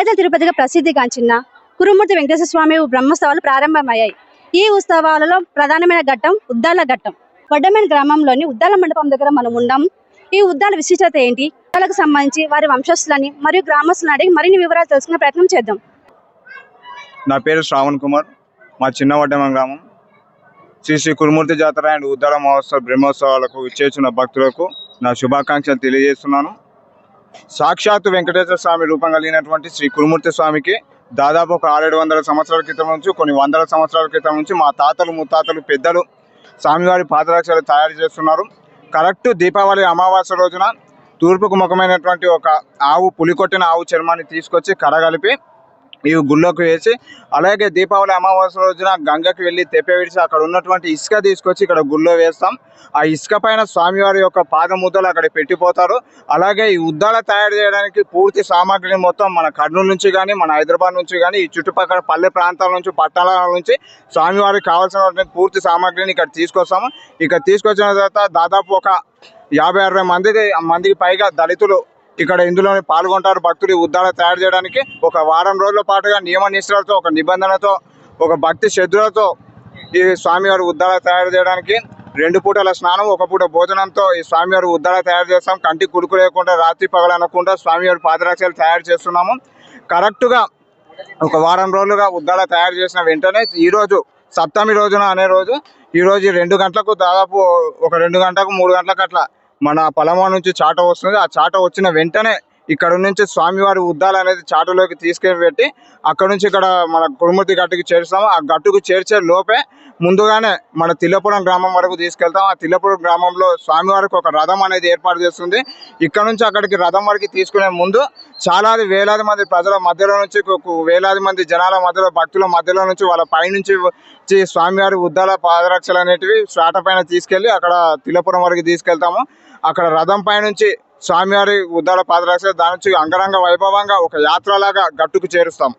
పేదల తిరుపతిగా ప్రసిద్ధిగాంచిన కురుమూర్తి వెంకటేశ్వర స్వామి బ్రహ్మోత్సవాలు ప్రారంభమయ్యాయి. ఈ ఉత్సవాలలో ప్రధానమైన ఘట్టం ఉద్దాల ఘట్టం. వడ్డమైన గ్రామంలోని ఉద్దాల మండపం దగ్గర మనం ఉన్నాం ఈ ఉద్దాల విశిష్టత ఏంటి? ఉద్దాలకు సంబంధించి వారి వంశస్థులని మరియు గ్రామస్తులను అడిగి మరిన్ని వివరాలు తెలుసుకునే ప్రయత్నం చేద్దాం. నా పేరు శ్రావణ్ కుమార్. మా చిన్న వడ్డమ గ్రామం. శ్రీ శ్రీ కురుమూర్తి జాతర అండ్ ఉద్దాల మహోత్సవ బ్రహ్మోత్సవాలకు విచ్చేసిన భక్తులకు నా శుభాకాంక్షలు తెలియజేస్తున్నాను. సాక్షాత్ వెంకటేశ్వర స్వామి రూపం కలిగినటువంటి శ్రీ కురుమూర్తి స్వామికి దాదాపు ఒక ఆరేడు వందల సంవత్సరాల క్రితం నుంచి కొన్ని వందల సంవత్సరాల క్రితం నుంచి మా తాతలు ముత్తాతలు పెద్దలు స్వామివారి పాదరక్షలు తయారు చేస్తున్నారు. కరెక్ట్ దీపావళి అమావాస్య రోజున తూర్పుకు ముఖమైనటువంటి ఒక ఆవు పులికొట్టిన ఆవు చర్మాన్ని తీసుకొచ్చి కడగలిపి ఈ గుళ్ళోకి వేసి అలాగే దీపావళి అమావాస్య రోజున గంగకి వెళ్ళి తెప్పవిడిసి అక్కడ ఉన్నటువంటి ఇసుక తీసుకొచ్చి ఇక్కడ గుళ్ళో వేస్తాం. ఆ ఇసుక పైన స్వామివారి యొక్క పాదముద్దలు అక్కడ పెట్టిపోతారు. అలాగే ఈ ఉద్దాల తయారు చేయడానికి పూర్తి సామాగ్రిని మొత్తం మన కర్నూలు నుంచి కానీ మన హైదరాబాద్ నుంచి కానీ ఈ చుట్టుపక్కల పల్లె ప్రాంతాల నుంచి పట్టణాల నుంచి స్వామివారికి కావాల్సిన పూర్తి సామాగ్రిని ఇక్కడ తీసుకొస్తాము. ఇక్కడ తీసుకొచ్చిన తర్వాత దాదాపు ఒక యాభై అరవై మందికి మందికి పైగా దళితులు ఇక్కడ ఇందులో పాల్గొంటారు భక్తులు ఉద్దాల తయారు చేయడానికి. ఒక వారం రోజుల పాటుగా నియమ నిష్ఠలతో ఒక నిబంధనతో ఒక భక్తి శ్రద్ధలతో ఈ స్వామివారి ఉద్దాల తయారు చేయడానికి రెండు పూటల స్నానం ఒక పూట భోజనంతో ఈ స్వామివారి ఉద్దాల తయారు చేస్తాం. కంటి కుడుకు లేకుండా రాత్రి పగలనకుండా స్వామివారి పాదరక్షలు తయారు చేస్తున్నాము. కరెక్ట్గా ఒక వారం రోజులుగా ఉద్దాల తయారు చేసిన వెంటనే ఈరోజు సప్తమి రోజున అనే రోజు ఈరోజు రెండు గంటలకు దాదాపు ఒక రెండు గంటలకు మూడు గంటలకు అట్లా మన పొలమా నుంచి చాట వస్తుంది. ఆ చాట వచ్చిన వెంటనే ఇక్కడ నుంచి స్వామివారి ఉద్దాలు అనేది చాటలోకి తీసుకెళ్ళి పెట్టి అక్కడ నుంచి ఇక్కడ మన కురుమూర్తి గట్టుకు చేరుస్తాము. ఆ గట్టుకు చేర్చే లోపే ముందుగానే మన తిల్లపురం గ్రామం వరకు తీసుకెళ్తాం. ఆ తిల్లపురం గ్రామంలో స్వామివారికి ఒక రథం అనేది ఏర్పాటు చేస్తుంది. ఇక్కడ నుంచి అక్కడికి రథం వరకు తీసుకునే ముందు చాలాది వేలాది మంది ప్రజల మధ్యలో నుంచి వేలాది మంది జనాల మధ్యలో భక్తుల మధ్యలో నుంచి వాళ్ళ పైనుంచి వచ్చి స్వామివారి ఉద్దాల పాదరక్షలు అనేటివి స్వాట పైన తీసుకెళ్ళి అక్కడ తిల్లపురం వరకు తీసుకెళ్తాము. అక్కడ రథం పైనుంచి స్వామివారి ఉద్దాల పాదరక్షలు దాని నుంచి అంగరంగ వైభవంగా ఒక యాత్రలాగా గట్టుకు చేరుస్తాం